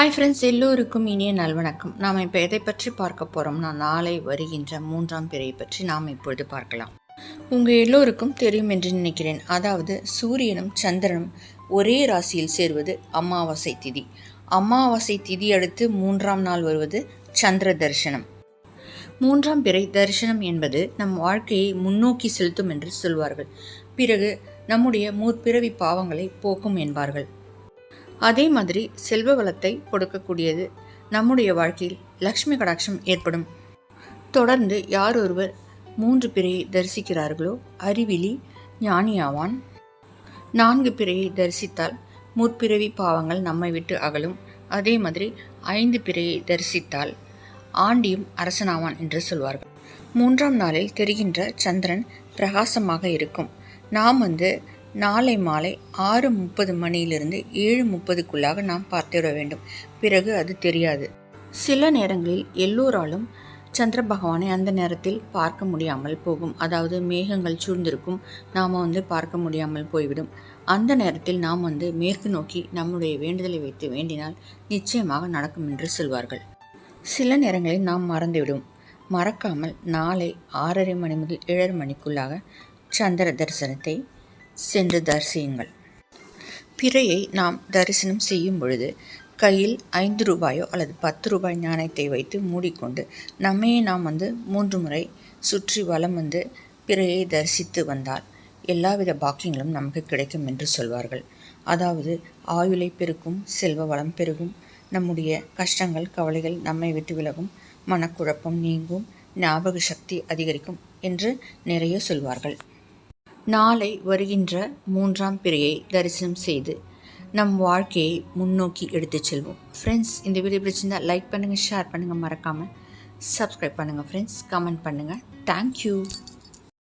Hi friends எல்லோருக்கும் இனிய நல்வணக்கம். நாம் இப்போ எதை பற்றி பார்க்க போகிறோம்னா நாளை வருகின்ற மூன்றாம் பிறையை பற்றி நாம் இப்பொழுது பார்க்கலாம். உங்கள் எல்லோருக்கும் தெரியும் என்று நினைக்கிறேன். அதாவது சூரியனும் சந்திரனும் ஒரே ராசியில் சேர்வது அமாவாசை திதி. அமாவாசை திதி அடுத்து மூன்றாம் நாள் வருவது சந்திர தரிசனம். மூன்றாம் பிறை தரிசனம் என்பது நம் வாழ்க்கையை முன்னோக்கி செலுத்தும் என்று சொல்வார்கள். பிறகு நம்முடைய முற்பிறவி பாவங்களை போக்கும் என்பார்கள். அதே மாதிரி செல்வ வளத்தை கொடுக்கக்கூடியது நம்முடைய வாழ்க்கையில் லக்ஷ்மி கடாட்சம் ஏற்படும். தொடர்ந்து யார் ஒருவர் மூன்று பிறையை தரிசிக்கிறார்களோ அறிவிலி ஞானியாவான் நான்கு பிறையை தரிசித்தால் முற்பிறவி பாவங்கள் நம்மை விட்டு அகலும். அதே மாதிரி ஐந்து பிறையை தரிசித்தால் ஆண்டியும் அரசனாவான் என்று சொல்வார்கள். மூன்றாம் நாளில் தெரிகின்ற சந்திரன் பிரகாசமாக இருக்கும். நாம் வந்து நாளை மாலை ஆறு முப்பது மணியிலிருந்து ஏழு முப்பதுக்குள்ளாக நாம் பார்த்துவிட வேண்டும். பிறகு அது தெரியாது. சில நேரங்களில் எல்லோராலும் சந்திர பகவானை அந்த நேரத்தில் பார்க்க முடியாமல் போகும். அதாவது மேகங்கள் சூழ்ந்திருக்கும். நாம் வந்து பார்க்க முடியாமல் போய்விடும். அந்த நேரத்தில் நாம் வந்து மேற்கு நோக்கி நம்முடைய வேண்டுதலை வைத்து வேண்டினால் நிச்சயமாக நடக்கும் என்று சொல்வார்கள். சில நேரங்களில் நாம் மறந்துவிடும். மறக்காமல் நாளை ஆறரை மணி முதல் ஏழரை மணிக்குள்ளாக சந்திர தரிசனத்தை சென்று தரிசியுங்கள். பிறையை நாம் தரிசனம் செய்யும் பொழுது கையில் ஐந்து ரூபாயோ அல்லது பத்து ரூபாய் நாணயத்தை வைத்து மூடிக்கொண்டு நம்மையே நாம் வந்து மூன்று முறை சுற்றி வலம் வந்து பிறையை தரிசித்து வந்தால் எல்லாவித பாக்கியங்களும் நமக்கு கிடைக்கும் என்று சொல்வார்கள். அதாவது ஆயுளை பெருக்கும் செல்வ வளம் பெருகும் நம்முடைய கஷ்டங்கள் கவலைகள் நம்மை விட்டு விலகும் மனக்குழப்பம் நீங்கும் ஞாபக சக்தி அதிகரிக்கும் என்று நிறைய சொல்வார்கள். நாளை வருகின்ற மூன்றாம் பிறையை தரிசனம் செய்து நம் வாழ்க்கையை முன்னோக்கி எடுத்துச் செல்வோம். ஃப்ரெண்ட்ஸ் இந்த வீடியோ பிடிச்சிருந்தால் லைக் பண்ணுங்கள் ஷேர் பண்ணுங்கள் மறக்காமல் சப்ஸ்கிரைப் பண்ணுங்கள் ஃப்ரெண்ட்ஸ் கமெண்ட் பண்ணுங்கள் தேங்க்யூ